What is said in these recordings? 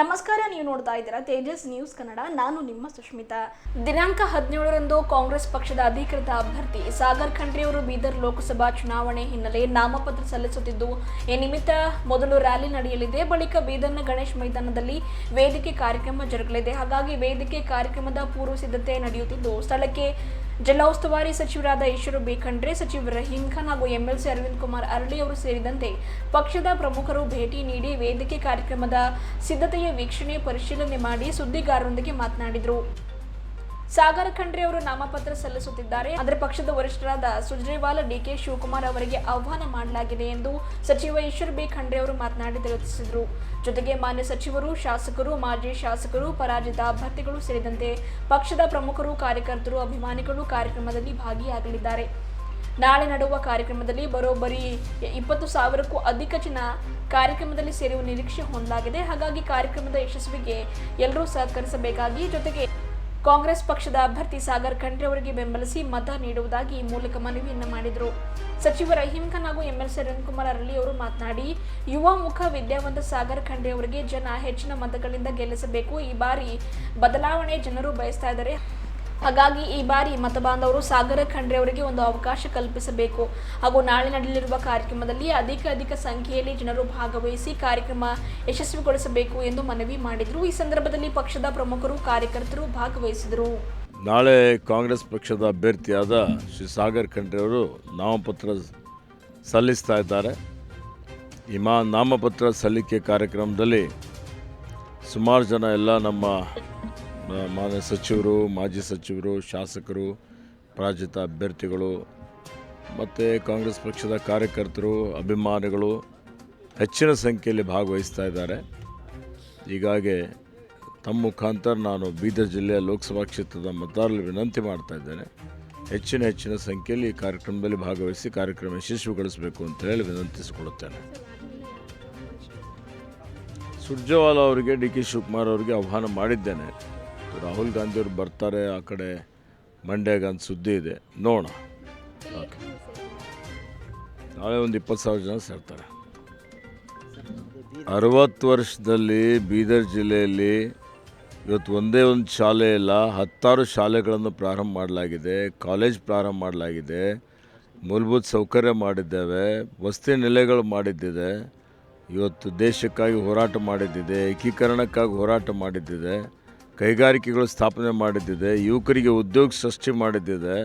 ನಮಸ್ಕಾರ, ನೀವು ನೋಡ್ತಾ ಇದ್ದೀರಾ ತೇಜಸ್ ನ್ಯೂಸ್ ಕನ್ನಡ. ನಾನು ನಿಮ್ಮ ಸುಷ್ಮಿತಾ ದಿನಾಂಕ ಹದಿನೇಳರಂದು ಕಾಂಗ್ರೆಸ್ ಪಕ್ಷದ ಅಧಿಕೃತ ಅಭ್ಯರ್ಥಿ ಸಾಗರ್ ಖಂಡ್ರಿ ಅವರು ಬೀದರ್ ಲೋಕಸಭಾ ಚುನಾವಣೆ ಹಿನ್ನೆಲೆ ನಾಮಪತ್ರ ಸಲ್ಲಿಸುತ್ತಿದ್ದು, ಈ ನಿಮಿತ್ತ ಮೊದಲು ರ್ಯಾಲಿ ನಡೆಯಲಿದೆ. ಬಳಿಕ ಬೀದರ್ನ ಗಣೇಶ್ ಮೈದಾನದಲ್ಲಿ ವೇದಿಕೆ ಕಾರ್ಯಕ್ರಮ ಜರುಗಲಿದೆ. ಹಾಗಾಗಿ ವೇದಿಕೆ ಕಾರ್ಯಕ್ರಮದ ಪೂರ್ವ ಸಿದ್ಧತೆ ನಡೆಯುತ್ತಿದ್ದು, ಸ್ಥಳಕ್ಕೆ ಜಿಲ್ಲಾ ಉಸ್ತುವಾರಿ ಸಚಿವರಾದ ಈಶ್ವರು ಬೇಖಂಡ್ರೆ ಸಚಿವ ರಹೀಂ ಖಾನ್ ಹಾಗೂ ಎಂಎಲ್ಸಿ ಅರವಿಂದ್ ಕುಮಾರ್ ಅರಳಿ ಅವರು ಸೇರಿದಂತೆ ಪಕ್ಷದ ಪ್ರಮುಖರು ಭೇಟಿ ನೀಡಿ ವೇದಿಕೆ ಕಾರ್ಯಕ್ರಮದ ಸಿದ್ಧತೆಯ ವೀಕ್ಷಣೆ ಪರಿಶೀಲನೆ ಮಾಡಿ ಸುದ್ದಿಗಾರರೊಂದಿಗೆ ಮಾತನಾಡಿದರು. ಸಾಗರ ಖಂಡ್ರೆ ಅವರು ನಾಮಪತ್ರ ಸಲ್ಲಿಸುತ್ತಿದ್ದಾರೆ. ಆದರೆ ಪಕ್ಷದ ವರಿಷ್ಠರಾದ ಸುಜ್ರೇವಾಲ ಡಿಕೆ ಶಿವಕುಮಾರ್ ಅವರಿಗೆ ಆಹ್ವಾನ ಮಾಡಲಾಗಿದೆ ಎಂದು ಸಚಿವ ಈಶ್ವರ್ ಬಿ. ಖಂಡ್ರೆ ಅವರು ಮಾತನಾಡಿ ತಿಳಿಸಿದರು. ಜೊತೆಗೆ ಮಾನ್ಯ ಸಚಿವರು, ಶಾಸಕರು, ಮಾಜಿ ಶಾಸಕರು, ಪರಾಜಿತ ಅಭ್ಯರ್ಥಿಗಳು ಸೇರಿದಂತೆ ಪಕ್ಷದ ಪ್ರಮುಖರು, ಕಾರ್ಯಕರ್ತರು, ಅಭಿಮಾನಿಗಳು ಕಾರ್ಯಕ್ರಮದಲ್ಲಿ ಭಾಗಿಯಾಗಲಿದ್ದಾರೆ. ನಾಳೆ ನಡೆಯುವ ಕಾರ್ಯಕ್ರಮದಲ್ಲಿ ಬರೋಬ್ಬರಿ ಇಪ್ಪತ್ತು ಸಾವಿರಕ್ಕೂ ಅಧಿಕ ಜನ ಕಾರ್ಯಕ್ರಮದಲ್ಲಿ ಸೇರುವ ನಿರೀಕ್ಷೆ ಹೊಂದಲಾಗಿದೆ. ಹಾಗಾಗಿ ಕಾರ್ಯಕ್ರಮದ ಯಶಸ್ವಿಗೆ ಎಲ್ಲರೂ ಸಹಕರಿಸಬೇಕಾಗಿ ಜೊತೆಗೆ ಕಾಂಗ್ರೆಸ್ ಪಕ್ಷದ ಅಭ್ಯರ್ಥಿ ಸಾಗರ್ ಖಂಡ್ರೆ ಅವರಿಗೆ ಬೆಂಬಲಿಸಿ ಮತ ನೀಡುವುದಾಗಿ ಮೂಲಕ ಮನವಿಯನ್ನು ಮಾಡಿದರು. ಸಚಿವ ರಹೀಂ ಖಾನ್ ಹಾಗೂ ಎಂಎಲ್ಸಿ ಕುಮಾರ್ ಅರಳಿ ಅವರು ಮಾತನಾಡಿ, ಯುವ ಮುಖ ವಿದ್ಯಾವಂತ ಸಾಗರ್ ಖಂಡ್ರೆ ಅವರಿಗೆ ಜನ ಹೆಚ್ಚಿನ ಮತಗಳಿಂದ ಗೆಲ್ಲಿಸಬೇಕು. ಈ ಬಾರಿ ಬದಲಾವಣೆ ಜನರು ಬಯಸ್ತಾ ಇದ್ದಾರೆ. ಹಾಗಾಗಿ ಈ ಬಾರಿ ಮತಬಾಂಧವರು ಸಾಗರ ಖಂಡ್ರೆ ಅವರಿಗೆ ಒಂದು ಅವಕಾಶ ಕಲ್ಪಿಸಬೇಕು. ಹಾಗೂ ನಾಳೆ ನಡೆಯಲಿರುವ ಕಾರ್ಯಕ್ರಮದಲ್ಲಿ ಅಧಿಕ ಅಧಿಕ ಸಂಖ್ಯೆಯಲ್ಲಿ ಜನರು ಭಾಗವಹಿಸಿ ಕಾರ್ಯಕ್ರಮ ಯಶಸ್ವಿಗೊಳಿಸಬೇಕು ಎಂದು ಮನವಿ ಮಾಡಿದರು. ಈ ಸಂದರ್ಭದಲ್ಲಿ ಪಕ್ಷದ ಪ್ರಮುಖರು, ಕಾರ್ಯಕರ್ತರು ಭಾಗವಹಿಸಿದರು. ನಾಳೆ ಕಾಂಗ್ರೆಸ್ ಪಕ್ಷದ ಅಭ್ಯರ್ಥಿಯಾದ ಶ್ರೀ ಸಾಗರ್ ಖಂಡ್ರೆ ಅವರು ನಾಮಪತ್ರ ಸಲ್ಲಿಸ್ತಾ ಇದ್ದಾರೆ. ಈ ಮಾ ನಾಮಪತ್ರ ಸಲ್ಲಿಕೆ ಕಾರ್ಯಕ್ರಮದಲ್ಲಿ ಸುಮಾರು ಜನ ಎಲ್ಲ ನಮ್ಮ ಮಾನ್ಯ ಸಚಿವರು, ಮಾಜಿ ಸಚಿವರು, ಶಾಸಕರು, ಪರಾಜಿತ ಅಭ್ಯರ್ಥಿಗಳು, ಮತ್ತು ಕಾಂಗ್ರೆಸ್ ಪಕ್ಷದ ಕಾರ್ಯಕರ್ತರು, ಅಭಿಮಾನಿಗಳು ಹೆಚ್ಚಿನ ಸಂಖ್ಯೆಯಲ್ಲಿ ಭಾಗವಹಿಸ್ತಾ ಇದ್ದಾರೆ. ಹೀಗಾಗಿ ತಮ್ಮ ಮುಖಾಂತರ ನಾನು ಬೀದರ್ ಜಿಲ್ಲೆಯ ಲೋಕಸಭಾ ಕ್ಷೇತ್ರದ ಮತದಾರರಲ್ಲಿ ವಿನಂತಿ ಮಾಡ್ತಾ ಇದ್ದೇನೆ. ಹೆಚ್ಚಿನ ಹೆಚ್ಚಿನ ಸಂಖ್ಯೆಯಲ್ಲಿ ಈ ಕಾರ್ಯಕ್ರಮದಲ್ಲಿ ಭಾಗವಹಿಸಿ ಕಾರ್ಯಕ್ರಮ ಯಶಸ್ವಿಗೊಳಿಸಬೇಕು ಅಂತ ಹೇಳಿ ವಿನಂತಿಸಿಕೊಳ್ಳುತ್ತೇನೆ. ಸುರ್ಜೇವಾಲ ಅವರಿಗೆ, ಡಿ ಕೆ ಶಿವಕುಮಾರ್ ಅವರಿಗೆ ಆಹ್ವಾನ ಮಾಡಿದ್ದೇನೆ. ರಾಹುಲ್ ಗಾಂಧಿ ಅವರು ಬರ್ತಾರೆ ಆ ಕಡೆ ಮಂಡ್ಯಾಗ ಅಂತ ಸುದ್ದಿ ಇದೆ. ನೋಡೋಣ. ಓಕೆ. ನಾಳೆ ಒಂದು ಇಪ್ಪತ್ತು ಸಾವಿರ ಜನ ಸೇರ್ತಾರೆ. ಅರವತ್ತು ವರ್ಷದಲ್ಲಿ ಬೀದರ್ ಜಿಲ್ಲೆಯಲ್ಲಿ ಇವತ್ತು ಒಂದೇ ಒಂದು ಶಾಲೆ ಇಲ್ಲ, ಹತ್ತಾರು ಶಾಲೆಗಳನ್ನು ಪ್ರಾರಂಭ ಮಾಡಲಾಗಿದೆ, ಕಾಲೇಜ್ ಪ್ರಾರಂಭ ಮಾಡಲಾಗಿದೆ, ಮೂಲಭೂತ ಸೌಕರ್ಯ ಮಾಡಿದ್ದೇವೆ, ವಸತಿ ನೆಲೆಗಳು ಮಾಡಿದ್ದಿದೆ, ಇವತ್ತು ದೇಶಕ್ಕಾಗಿ ಹೋರಾಟ ಮಾಡಿದ್ದಿದೆ, ಏಕೀಕರಣಕ್ಕಾಗಿ ಹೋರಾಟ ಮಾಡಿದ್ದಿದೆ ಕೈಗಾರಿಕೆಗಳು ಸ್ಥಾಪನೆ ಮಾಡಿದ್ದಿದೆ ಯುವಕರಿಗೆ ಉದ್ಯೋಗ ಸೃಷ್ಟಿ ಮಾಡಿದ್ದಿದೆ.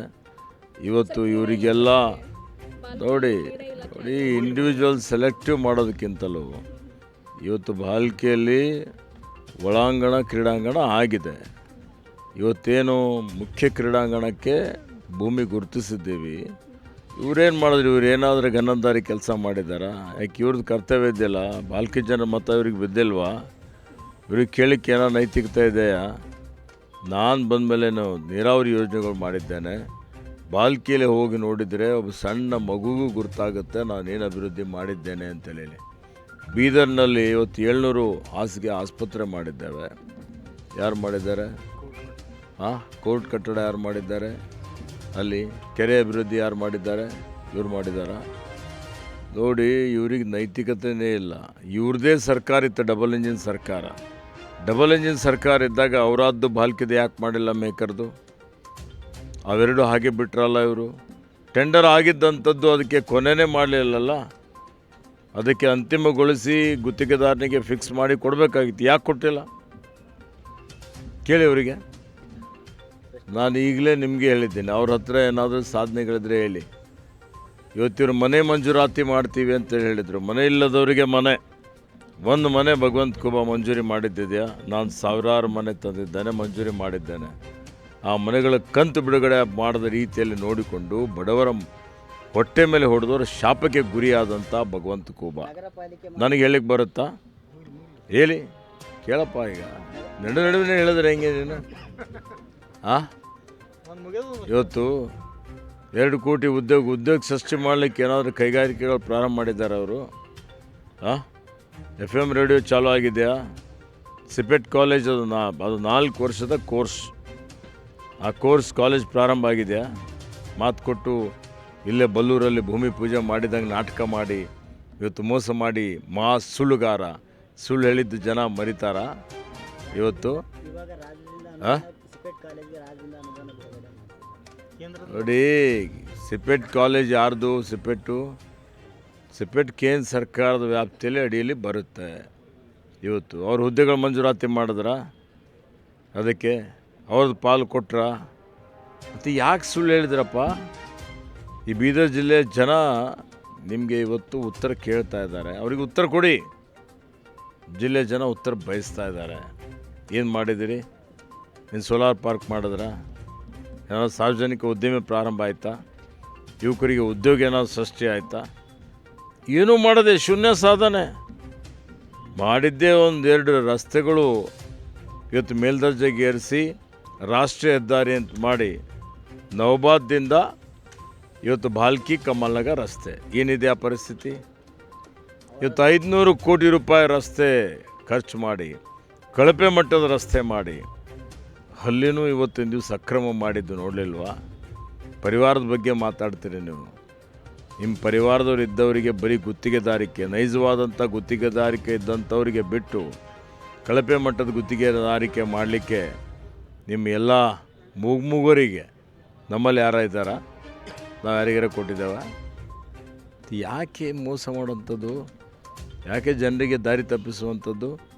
ಇವತ್ತು ಇವರಿಗೆಲ್ಲ ನೋಡಿ ನೋಡಿ ಇಂಡಿವಿಜುವಲ್ ಸೆಲೆಕ್ಟಿವ್ ಮಾಡೋದಕ್ಕಿಂತಲೂ ಇವತ್ತು ಬಾಲ್ಕಿಯಲ್ಲಿ ಒಳಾಂಗಣ ಕ್ರೀಡಾಂಗಣ ಆಗಿದೆ. ಇವತ್ತೇನು ಮುಖ್ಯ ಕ್ರೀಡಾಂಗಣಕ್ಕೆ ಭೂಮಿ ಗುರುತಿಸಿದ್ದೀವಿ. ಇವರೇನು ಮಾಡಿದ್ರು ಇವ್ರು ಏನಾದರೂ ಗನ್ನಂದಾರಿ ಕೆಲಸ ಮಾಡಿದಾರಾ ಯಾಕೆ ಇವ್ರದ್ದು ಕರ್ತವ್ಯ ಇದೆಯಲ್ಲ ಬಾಲ್ಕಿ ಜನ ಮತ ಇವ್ರಿಗೆ ಬಿದ್ದಿಲ್ವಾ? ಇವ್ರಿಗೆ ಕೇಳಕ್ಕೆ ಏನೋ ನೈತಿಕತೆ ಇದೆಯಾ? ನಾನು ಬಂದ ಬಂದಮೇಲೆ ನೀರಾವರಿ ಯೋಜನೆಗಳು ಮಾಡಿದ್ದೇನೆ. ಬಾಲ್ಕಿಯಲ್ಲಿ ಹೋಗಿ ನೋಡಿದರೆ ಒಬ್ಬ ಸಣ್ಣ ಮಗುಗೂ ಗುರ್ತಾಗುತ್ತೆ. ನಾನೇನು ಅಭಿವೃದ್ಧಿ ಮಾಡಿದ್ದೇನೆ ಅಂತೇಳಿ ಬೀದರ್ನಲ್ಲಿ ಇವತ್ತು ಏಳ್ನೂರು ಹಾಸಿಗೆ ಆಸ್ಪತ್ರೆ ಮಾಡಿದ್ದೇವೆ. ಯಾರು ಮಾಡಿದ್ದಾರೆ? ಹಾಂ ಕೋರ್ಟ್ ಕಟ್ಟಡ ಯಾರು ಮಾಡಿದ್ದಾರೆ? ಅಲ್ಲಿ ಕೆರೆ ಅಭಿವೃದ್ಧಿ ಯಾರು ಮಾಡಿದ್ದಾರೆ? ಇವ್ರು ಮಾಡಿದ್ದಾರಾ? ನೋಡಿ, ಇವ್ರಿಗೆ ನೈತಿಕತೆಯೇ ಇಲ್ಲ. ಇವ್ರದೇ ಸರ್ಕಾರ ಇತ್ತು, ಡಬಲ್ ಇಂಜಿನ್ ಸರ್ಕಾರ. ಡಬಲ್ ಇಂಜಿನ್ ಸರ್ಕಾರ ಇದ್ದಾಗ ಅವರಾದ್ದು ಬಾಲ್ಕಿದೆ ಯಾಕೆ ಮಾಡಿಲ್ಲ ಮೇಕರ್ದು? ಅವೆರಡು ಹಾಗೆ ಬಿಟ್ರಲ್ಲ ಇವರು? ಟೆಂಡರ್ ಆಗಿದ್ದಂಥದ್ದು ಅದಕ್ಕೆ ಕೊನೆನೇ ಮಾಡಲಿಲ್ಲಲ್ಲ? ಅದಕ್ಕೆ ಅಂತಿಮಗೊಳಿಸಿ ಗುತ್ತಿಗೆದಾರನಿಗೆ ಫಿಕ್ಸ್ ಮಾಡಿ ಕೊಡಬೇಕಾಗಿತ್ತು. ಯಾಕೆ ಕೊಟ್ಟಿಲ್ಲ? ಕೇಳಿ ಅವರಿಗೆ ನಾನು ಈಗಲೇ ನಿಮಗೆ ಹೇಳಿದ್ದೀನಿ. ಅವ್ರ ಹತ್ರ ಏನಾದರೂ ಸಾಧನೆಗಳಿದ್ರೆ ಹೇಳಿ. ಇವತ್ತಿವ್ರು ಮನೆ ಮಂಜೂರಾತಿ ಮಾಡ್ತೀವಿ ಅಂತ ಹೇಳಿದರು. ಮನೆ ಇಲ್ಲದವರಿಗೆ ಮನೆ. ಒಂದು ಮನೆ ಭಗವಂತ ಕುಬ ಮಂಜೂರಿ ಮಾಡಿದ್ದಿದೆಯಾ? ನಾನು ಸಾವಿರಾರು ಮನೆ ತಂದಿದ್ದೇನೆ ಮಂಜೂರಿ ಮಾಡಿದ್ದೇನೆ. ಆ ಮನೆಗಳ ಕಂತು ಬಿಡುಗಡೆ ಮಾಡದ ರೀತಿಯಲ್ಲಿ ನೋಡಿಕೊಂಡು ಬಡವರ ಹೊಟ್ಟೆ ಮೇಲೆ ಹೊಡೆದವರು ಶಾಪಕ್ಕೆ ಗುರಿಯಾದಂಥ ಭಗವಂತ ಕೂಬ. ನನಗೆ ಹೇಳಿಕ್ಕೆ ಬರುತ್ತಾ? ಹೇಳಿ. ಕೇಳಪ್ಪ ಈಗ. ನಡು ನಡುವೆ ಹೇಳಿದ್ರೆ ಹೆಂಗೆ ನೀನು? ಆ? ಇವತ್ತು ಎರಡು ಕೋಟಿ ಉದ್ಯೋಗ ಉದ್ಯೋಗ ಸೃಷ್ಟಿ ಮಾಡಲಿಕ್ಕೆ ಏನಾದರೂ ಕೈಗಾರಿಕೆಗಳು ಪ್ರಾರಂಭ ಮಾಡಿದ್ದಾರೆ ಅವರು? ಹಾಂ ಎಫ್ ಎಂ ರೇಡಿಯೋ ಚಾಲೂ ಆಗಿದೆಯಾ? ಸಿಪೆಟ್ ಕಾಲೇಜ್ ಅದು ನಾ, ಅದು ನಾಲ್ಕು ವರ್ಷದ ಕೋರ್ಸ್. ಆ ಕೋರ್ಸ್ ಕಾಲೇಜ್ ಪ್ರಾರಂಭ ಆಗಿದೆಯಾ? ಮಾತು ಕೊಟ್ಟು ಇಲ್ಲೇ ಬಲ್ಲೂರಲ್ಲಿ ಭೂಮಿ ಪೂಜೆ ಮಾಡಿದಂಗೆ ನಾಟಕ ಮಾಡಿ, ಇವತ್ತು ಮೋಸ ಮಾಡಿ, ಮಾ ಸುಳ್ಳುಗಾರ. ಸುಳ್ಳು ಹೇಳಿದ್ದು ಜನ ಮರಿತಾರ? ಇವತ್ತು? ಇವಾಗ ನೋಡಿ, ಸಿಪೆಟ್ ಕಾಲೇಜ್ ಯಾರ್ದು? ಸಿಪೆಟ್ಟು? ಸಿಪೆಟ್ ಕೇಂದ್ರ ಸರ್ಕಾರದ ವ್ಯಾಪ್ತಿಯಲ್ಲಿ ಅಡಿಯಲ್ಲಿ ಬರುತ್ತೆ. ಇವತ್ತು ಅವ್ರ ಹುದ್ದೆಗಳು ಮಂಜೂರಾತಿ ಮಾಡಿದ್ರ? ಅದಕ್ಕೆ ಅವ್ರದ್ದು ಪಾಲು ಕೊಟ್ರ? ಮತ್ತು ಯಾಕೆ ಸುಳ್ಳು ಹೇಳಿದ್ರಪ್ಪ? ಈ ಬೀದರ್ ಜಿಲ್ಲೆಯ ಜನ ನಿಮಗೆ ಇವತ್ತು ಉತ್ತರ ಕೇಳ್ತಾ ಇದ್ದಾರೆ. ಅವ್ರಿಗೆ ಉತ್ತರ ಕೊಡಿ. ಜಿಲ್ಲೆ ಜನ ಉತ್ತರ ಬಯಸ್ತಾ ಇದ್ದಾರೆ. ಏನು ಮಾಡಿದಿರಿ? ನೀನು ಸೋಲಾರ್ ಪಾರ್ಕ್ ಮಾಡಿದ್ರಾ? ಏನಾದ್ರು ಸಾರ್ವಜನಿಕ ಉದ್ಯಮ ಪ್ರಾರಂಭ ಆಯಿತಾ? ಯುವಕರಿಗೆ ಉದ್ಯೋಗ ಏನಾದರೂ ಸೃಷ್ಟಿ ಆಯಿತಾ? ಏನೂ ಮಾಡದೆ ಶೂನ್ಯ ಸಾಧನೆ. ಮಾಡಿದ್ದೇ ಒಂದೆರಡು ರಸ್ತೆಗಳು ಇವತ್ತು ಮೇಲ್ದರ್ಜೆಗೆ ಏರಿಸಿ ರಾಷ್ಟ್ರೀಯ ಹೆದ್ದಾರಿ ಅಂತ ಮಾಡಿ ನವಬಾದ್ದಿಂದ ಇವತ್ತು ಬಾಲ್ಕಿ ಕಮಲ್ನಗ ರಸ್ತೆ. ಏನಿದೆ ಆ ಪರಿಸ್ಥಿತಿ? ಇವತ್ತು ಐದುನೂರು ಕೋಟಿ ರೂಪಾಯಿ ರಸ್ತೆ ಖರ್ಚು ಮಾಡಿ, ಕಳಪೆ ಮಟ್ಟದ ರಸ್ತೆ ಮಾಡಿ ಅಲ್ಲಿನೂ ಇವತ್ತಿನ ದಿವಸ ಅಕ್ರಮ ಮಾಡಿದ್ದು ನೋಡಲಿಲ್ವಾ? ಪರಿವಾರದ ಬಗ್ಗೆ ಮಾತಾಡ್ತೀರಿ ನೀವು. ನಿಮ್ಮ ಪರಿವಾರದವ್ರು ಇದ್ದವರಿಗೆ ಬರೀ ಗುತ್ತಿಗೆದಾರಿಕೆ ನೈಜವಾದಂಥ ಗುತ್ತಿಗೆದಾರಿಕೆ ಇದ್ದಂಥವರಿಗೆ ಬಿಟ್ಟು ಕಳಪೆ ಮಟ್ಟದ ಗುತ್ತಿಗೆದಾರಿಕೆ ಮಾಡಲಿಕ್ಕೆ ನಿಮ್ಮ ಎಲ್ಲ ಮೂಗ್ಮೂಗರಿಗೆ ನಮ್ಮಲ್ಲಿ ಯಾರ ಇದ್ದಾರಾ? ನಾವು ಯಾರಿಗಾರ ಕೊಟ್ಟಿದ್ದೇವೆ? ಯಾಕೆ ಮೋಸ ಮಾಡುವಂಥದ್ದು? ಯಾಕೆ ಜನರಿಗೆ ದಾರಿ ತಪ್ಪಿಸುವಂಥದ್ದು?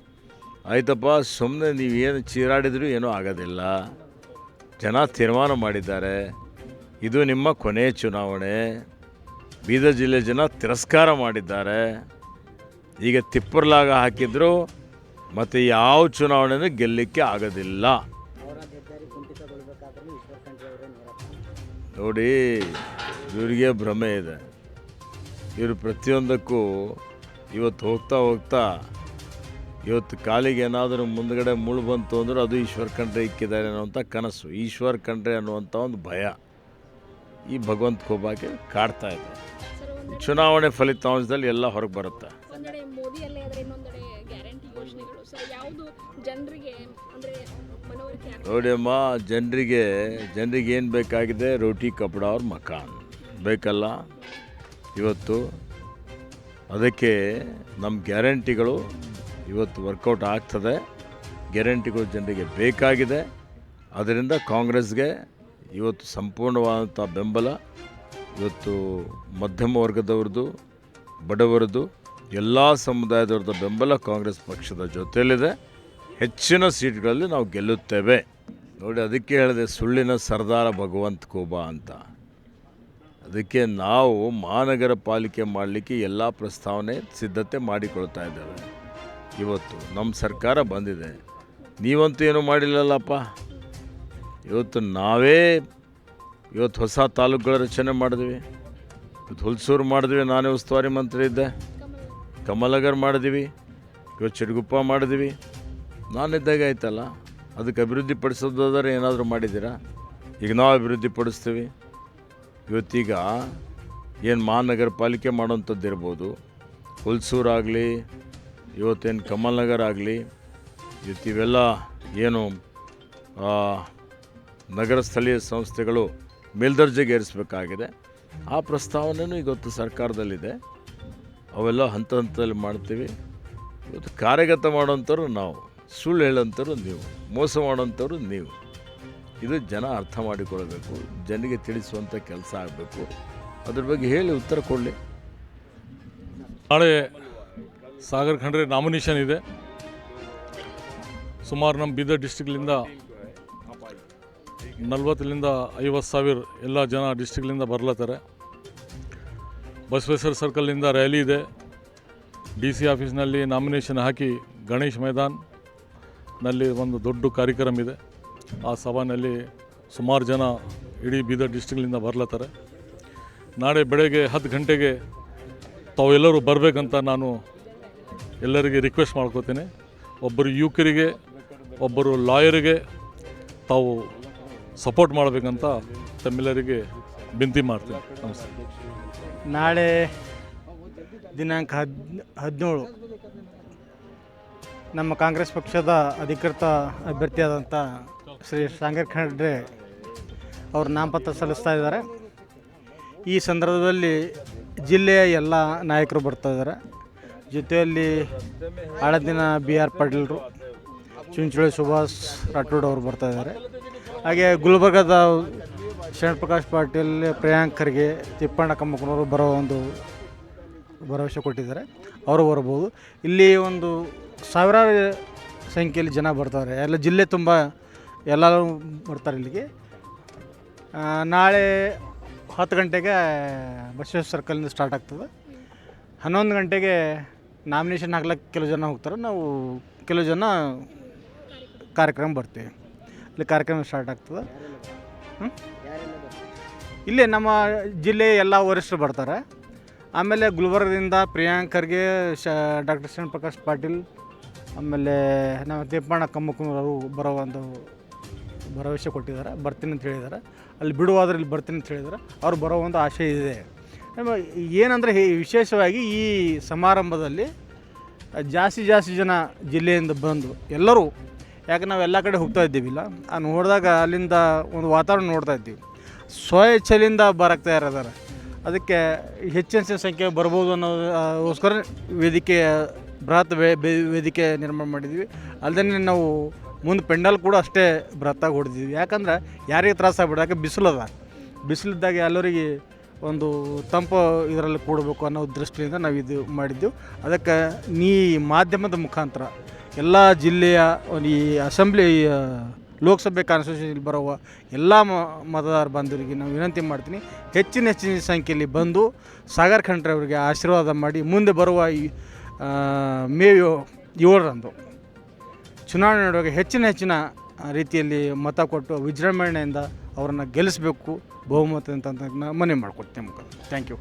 ಆಯ್ತಪ್ಪ ಸುಮ್ಮನೆ ಏನು ಚೀರಾಡಿದರೂ ಏನೂ ಆಗೋದಿಲ್ಲ. ಜನ ತೀರ್ಮಾನ ಮಾಡಿದ್ದಾರೆ. ಇದು ನಿಮ್ಮ ಕೊನೆಯ ಚುನಾವಣೆ. ಬೀದರ್ ಜಿಲ್ಲೆ ಜನ ತಿರಸ್ಕಾರ ಮಾಡಿದ್ದಾರೆ. ಈಗ ತಿಪ್ಪರ್ಲಾಗ ಹಾಕಿದ್ರು, ಮತ್ತು ಯಾವ ಚುನಾವಣೆನೂ ಗೆಲ್ಲಲಿಕ್ಕೆ ಆಗೋದಿಲ್ಲ. ನೋಡಿ, ಇವರಿಗೆ ಭ್ರಮೆ ಇದೆ. ಇವರು ಪ್ರತಿಯೊಂದಕ್ಕೂ ಇವತ್ತು ಹೋಗ್ತಾ ಹೋಗ್ತಾ ಇವತ್ತು ಕಾಲಿಗೆ ಏನಾದರೂ ಮುಂದಗಡೆ ಮುಳು ಬಂತು ಅಂದ್ರೆ ಅದು ಈಶ್ವರ್ ಖಂಡ್ರೆ ಇಕ್ಕಿದ್ದಾರೆ ಅನ್ನುವಂಥ ಕನಸು ಈಶ್ವರ್ ಖಂಡ್ರೆ ಅನ್ನುವಂಥ ಒಂದು ಭಯ. ಈ ಭಗವಂತ ಕೋಬಾಕೆ ಕಾಡ್ತಾ ಇದೆ ಚುನಾವಣೆ ಫಲಿತಾಂಶದಲ್ಲಿ ಎಲ್ಲ ಹೊರಗೆ ಬರುತ್ತೆ. ನೋಡಿಯಮ್ಮ ಜನರಿಗೆ ಜನರಿಗೆ ಏನು ಬೇಕಾಗಿದೆ? ರೋಟಿ ಕಪಡ ಅವ್ರ ಮಕಾನ್. ಬೇಕಲ್ಲ? ಇವತ್ತು ಅದಕ್ಕೆ ನಮ್ಮ ಗ್ಯಾರಂಟಿಗಳು ಇವತ್ತು ವರ್ಕೌಟ್ ಆಗ್ತದೆ. ಗ್ಯಾರಂಟಿಗಳು ಜನರಿಗೆ ಬೇಕಾಗಿದೆ. ಅದರಿಂದ ಕಾಂಗ್ರೆಸ್ಗೆ ಇವತ್ತು ಸಂಪೂರ್ಣವಾದಂಥ ಬೆಂಬಲ, ಇವತ್ತು ಮಧ್ಯಮ ವರ್ಗದವ್ರದ್ದು, ಬಡವರದ್ದು, ಎಲ್ಲ ಸಮುದಾಯದವ್ರದ್ದು ಬೆಂಬಲ ಕಾಂಗ್ರೆಸ್ ಪಕ್ಷದ ಜೊತೆಯಲ್ಲಿದೆ. ಹೆಚ್ಚಿನ ಸೀಟ್ಗಳಲ್ಲಿ ನಾವು ಗೆಲ್ಲುತ್ತೇವೆ. ನೋಡಿ, ಅದಕ್ಕೆ ಹೇಳಿದೆ, ಸುಳ್ಳಿನ ಸರ್ದಾರ ಭಗವಂತ ಕೋಬಾ ಅಂತ. ಅದಕ್ಕೆ ನಾವು ಮಹಾನಗರ ಪಾಲಿಕೆ ಮಾಡಲಿಕ್ಕೆ ಎಲ್ಲ ಪ್ರಸ್ತಾವನೆ ಸಿದ್ಧತೆ ಮಾಡಿಕೊಳ್ತಾ ಇದ್ದೇವೆ. ಇವತ್ತು ನಮ್ಮ ಸರ್ಕಾರ ಬಂದಿದೆ. ನೀವಂತೂ ಏನೂ ಮಾಡಿಲ್ಲಲ್ಲಪ್ಪ. ಇವತ್ತು ನಾವೇ ಇವತ್ತು ಹೊಸ ತಾಲೂಕುಗಳ ರಚನೆ ಮಾಡಿದ್ವಿ. ಇವತ್ತು ಹುಲ್ಸೂರು ಮಾಡಿದ್ವಿ, ನಾನೇ ಉಸ್ತುವಾರಿ ಮಂತ್ರಿ ಇದ್ದೆ. ಕಮಲಗರ್ ಮಾಡಿದ್ವಿ, ಇವತ್ತು ಚಿಡಗುಪ್ಪ ಮಾಡಿದ್ವಿ. ನಾನಿದ್ದಾಗ ಆಯ್ತಲ್ಲ, ಅದಕ್ಕೆ ಅಭಿವೃದ್ಧಿ ಪಡಿಸೋದಾದ್ರೆ ಏನಾದರೂ ಮಾಡಿದ್ದೀರಾ? ಈಗ ನಾವು ಅಭಿವೃದ್ಧಿ ಪಡಿಸ್ತೀವಿ. ಇವತ್ತೀಗ ಏನು ಮಹಾನಗರ ಪಾಲಿಕೆ ಮಾಡೋಂಥದ್ದು ಇರ್ಬೋದು ಹುಲ್ಸೂರಾಗಲಿ ಇವತ್ತೇನು ಕಮಲ್ ನಗರ್ ಆಗಲಿ ಇವತ್ತಿವೆಲ್ಲ ಏನು ನಗರ ಸ್ಥಳೀಯ ಸಂಸ್ಥೆಗಳು ಮೇಲ್ದರ್ಜೆಗೆ ಏರಿಸಬೇಕಾಗಿದೆ. ಆ ಪ್ರಸ್ತಾವನೆಯೂ ಇವತ್ತು ಸರ್ಕಾರದಲ್ಲಿದೆ. ಅವೆಲ್ಲ ಹಂತ ಹಂತದಲ್ಲಿ ಮಾಡ್ತೀವಿ. ಇವತ್ತು ಕಾರ್ಯಗತ ಮಾಡೋಂಥವ್ರು ನಾವು, ಸುಳ್ಳು ಹೇಳೋಂಥವ್ರು ನೀವು, ಮೋಸ ಮಾಡೋಂಥವ್ರು ನೀವು. ಇದು ಜನ ಅರ್ಥ ಮಾಡಿಕೊಳ್ಬೇಕು ಜನರಿಗೆ ತಿಳಿಸುವಂಥ ಕೆಲಸ ಆಗಬೇಕು. ಅದ್ರ ಬಗ್ಗೆ ಹೇಳಿ ಉತ್ತರ ಕೊಡಲಿ. ನಾಳೆ ಸಾಗರ್ ಖಂಡ್ರೆ ನಾಮಿನೇಷನ್ ಇದೆ. ಸುಮಾರು ನಮ್ಮ ಬೀದರ್ ಡಿಸ್ಟಿಕ್ಲಿಂದ ನಲ್ವತ್ತರಿಂದ ಐವತ್ತು ಸಾವಿರ ಎಲ್ಲ ಜನ ಡಿಸ್ಟಿಕ್ಲಿಂದ ಬರ್ಲತ್ತಾರೆ. ಬಸವೇಶ್ವರ ಸರ್ಕಲ್ನಿಂದ ರ್ಯಾಲಿ ಇದೆ. ಡಿ ಸಿ ಆಫೀಸ್ನಲ್ಲಿ ನಾಮಿನೇಷನ್ ಹಾಕಿ ಗಣೇಶ್ ಮೈದಾನ್ನಲ್ಲಿ ಒಂದು ದೊಡ್ಡ ಕಾರ್ಯಕ್ರಮ ಇದೆ. ಆ ಸಭಾನಲ್ಲಿ ಸುಮಾರು ಜನ ಇಡೀ ಬೀದರ್ ಡಿಸ್ಟಿಕ್ಲಿಂದ ಬರ್ಲತ್ತಾರೆ. ನಾಳೆ ಬೆಳಗ್ಗೆ ಹತ್ತು ಗಂಟೆಗೆ ತಾವೆಲ್ಲರೂ ಬರಬೇಕಂತ ನಾನು ಎಲ್ಲರಿಗೆ ರಿಕ್ವೆಸ್ಟ್ ಮಾಡ್ಕೋತೀನಿ. ಒಬ್ಬರು ಯುವಕರಿಗೆ, ಒಬ್ಬರು ಲಾಯರಿಗೆ ತಾವು ಸಪೋರ್ಟ್ ಮಾಡಬೇಕಂತ ತಮ್ಮೆಲ್ಲರಿಗೆ ಬಿಂತಿ ಮಾಡ್ತೀನಿ. ನಮಸ್ತೆ. ನಾಳೆ ದಿನಾಂಕ ಹದ್, ಹದಿನೇಳು. ನಮ್ಮ ಕಾಂಗ್ರೆಸ್ ಪಕ್ಷದ ಅಧಿಕೃತ ಅಭ್ಯರ್ಥಿಯಾದಂಥ ಶ್ರೀ ಸಾಂಗರ್ ಖಂಡ್ರೆ ಅವರು ನಾಮಪತ್ರ ಸಲ್ಲಿಸ್ತಾ ಇದ್ದಾರೆ. ಈ ಸಂದರ್ಭದಲ್ಲಿ ಜಿಲ್ಲೆಯ ಎಲ್ಲ ನಾಯಕರು ಬರ್ತಾ ಇದ್ದಾರೆ. ಜೊತೆಯಲ್ಲಿ ಹಳದಿನ ಬಿ ಆರ್ ಪಾಟೀಲ್ರು, ಚುಂಚೋಳಿ ಸುಭಾಷ್ ರಾಠೋಡ್ ಅವರು ಬರ್ತಾ ಇದ್ದಾರೆ. ಹಾಗೆ ಗುಲ್ಬರ್ಗದ ಶರಣ್ ಪ್ರಕಾಶ್ ಪಾಟೀಲ್, ಪ್ರಿಯಾಂಕ್ ಖರ್ಗೆ, ತಿಪ್ಪಣ್ಣ ಕಮ್ಮಕ್ಕನವರು ಬರೋ ಒಂದು ಭರವಸೆ ಕೊಟ್ಟಿದ್ದಾರೆ. ಅವರು ಬರ್ಬೋದು. ಇಲ್ಲಿ ಒಂದು ಸಾವಿರಾರು ಸಂಖ್ಯೆಯಲ್ಲಿ ಜನ ಬರ್ತಾರೆ. ಎಲ್ಲ ಜಿಲ್ಲೆ ತುಂಬ ಎಲ್ಲರೂ ಬರ್ತಾರೆ ಇಲ್ಲಿಗೆ. ನಾಳೆ ಹತ್ತು ಗಂಟೆಗೆ ಬಸವೇಶ್ವರ ಸರ್ಕಲಿಂದ ಸ್ಟಾರ್ಟ್ ಆಗ್ತದೆ. ಹನ್ನೊಂದು ಗಂಟೆಗೆ ನಾಮಿನೇಷನ್ ಹಾಕ್ಲಕ್ಕೆ ಕೆಲವು ಜನ ಹೋಗ್ತಾರೆ. ನಾವು ಕೆಲವು ಜನ ಕಾರ್ಯಕ್ರಮ ಬರ್ತೀವಿ. ಇಲ್ಲಿ ಕಾರ್ಯಕ್ರಮ ಸ್ಟಾರ್ಟ್ ಆಗ್ತದೆ? ಇಲ್ಲೇ ನಮ್ಮ ಜಿಲ್ಲೆ ಎಲ್ಲ ವರಿಷ್ಠರು ಬರ್ತಾರೆ. ಆಮೇಲೆ ಗುಲ್ಬರ್ಗದಿಂದ ಪ್ರಿಯಾಂಕ್ ಖರ್ಗೆ, ಶ, ಡಾಕ್ಟರ್ ಶರಣ್ ಪ್ರಕಾಶ್ ಪಾಟೀಲ್, ಆಮೇಲೆ ನಮ್ಮ ತಿಪ್ಪಣ್ಣ ಕಮ್ಮಕ್ಕನವರು ಬರೋ ಒಂದು ಭರವಸೆ ಕೊಟ್ಟಿದ್ದಾರೆ. ಬರ್ತೀನಿ ಅಂತ ಹೇಳಿದ್ದಾರೆ. ಅಲ್ಲಿ ಬಿಡುವಾದ್ರೆ ಇಲ್ಲಿ ಬರ್ತೀನಿ ಅಂತ ಹೇಳಿದ್ದಾರೆ. ಅವ್ರು ಬರೋ ಒಂದು ಆಶೆ ಇದೆ. ಏನಂದರೆ ವಿಶೇಷವಾಗಿ ಈ ಸಮಾರಂಭದಲ್ಲಿ ಜಾಸ್ತಿ ಜಾಸ್ತಿ ಜನ ಜಿಲ್ಲೆಯಿಂದ ಬಂದು ಎಲ್ಲರೂ, ಯಾಕೆ ನಾವು ಎಲ್ಲ ಕಡೆ ಹೋಗ್ತಾ ಇದ್ದೀವಿಲ್ಲ ಆ ನೋಡಿದಾಗ ಅಲ್ಲಿಂದ ಒಂದು ವಾತಾವರಣ ನೋಡ್ತಾ ಇದ್ದೀವಿ. ಸ್ವಇಚ್ಛೆಯಿಂದ ಬರಕ್ತಾ ಇರೋದಾರೆ. ಅದಕ್ಕೆ ಹೆಚ್ಚಿನ ಸಂಖ್ಯೆ ಬರ್ಬೋದು ಅನ್ನೋದಕ್ಕೋಸ್ಕರ ವೇದಿಕೆ, ಬೃಹತ್ ವೇದಿಕೆ ನಿರ್ಮಾಣ ಮಾಡಿದ್ವಿ ಅಲ್ಲದೇ ನಾವು ಮುಂದೆ ಪೆಂಡಲ್ ಕೂಡ ಅಷ್ಟೇ ಬೃಹತ್ತಾಗಿ ಹೊಡೆದಿದ್ವಿ ಯಾಕಂದ್ರೆ ಯಾರಿಗೆ ತ್ರಾಸ ಆಗ್ಬಿಡ, ಯಾಕೆ ಬಿಸಿಲದ ಬಿಸಿಲಿದ್ದಾಗ ಎಲ್ಲರಿಗೆ ಒಂದು ತಂಪು ಇದರಲ್ಲಿ ಕೂಡಬೇಕು ಅನ್ನೋ ದೃಷ್ಟಿಯಿಂದ ನಾವು ಇದು ಮಾಡಿದ್ದೆವು. ಅದಕ್ಕೆ ನೀ ಮಾಧ್ಯಮದ ಮುಖಾಂತರ ಎಲ್ಲ ಜಿಲ್ಲೆಯ, ಈ ಅಸೆಂಬ್ಲಿ ಲೋಕಸಭೆ ಕಾನ್ಸ್ಟಿಟ್ಯೂಷನ್ ಬರುವ ಎಲ್ಲ ಮತದಾರ ಬಾಂಧವರಿಗೆ ನಾವು ವಿನಂತಿ ಮಾಡ್ತೀನಿ. ಹೆಚ್ಚಿನ ಹೆಚ್ಚಿನ ಸಂಖ್ಯೆಯಲ್ಲಿ ಬಂದು ಸಾಗರ್ ಖಂಡ್ರೆ ಅವರಿಗೆ ಆಶೀರ್ವಾದ ಮಾಡಿ ಮುಂದೆ ಬರುವ ಈ ಮೇ ಏಳರಂದು ಚುನಾವಣೆ ನಡುವಾಗ ಹೆಚ್ಚಿನ ಹೆಚ್ಚಿನ ರೀತಿಯಲ್ಲಿ ಮತ ಕೊಟ್ಟು ವಿಜೃಂಭಣೆಯಿಂದ ಅವರನ್ನು ಗೆಲ್ಲಿಸಬೇಕು ಬಹುಮತ ಅಂತ ಮನವಿ ಮಾಡ್ಕೊಡ್ತೀನಿ ಮುಖ ಥ್ಯಾಂಕ್ ಯು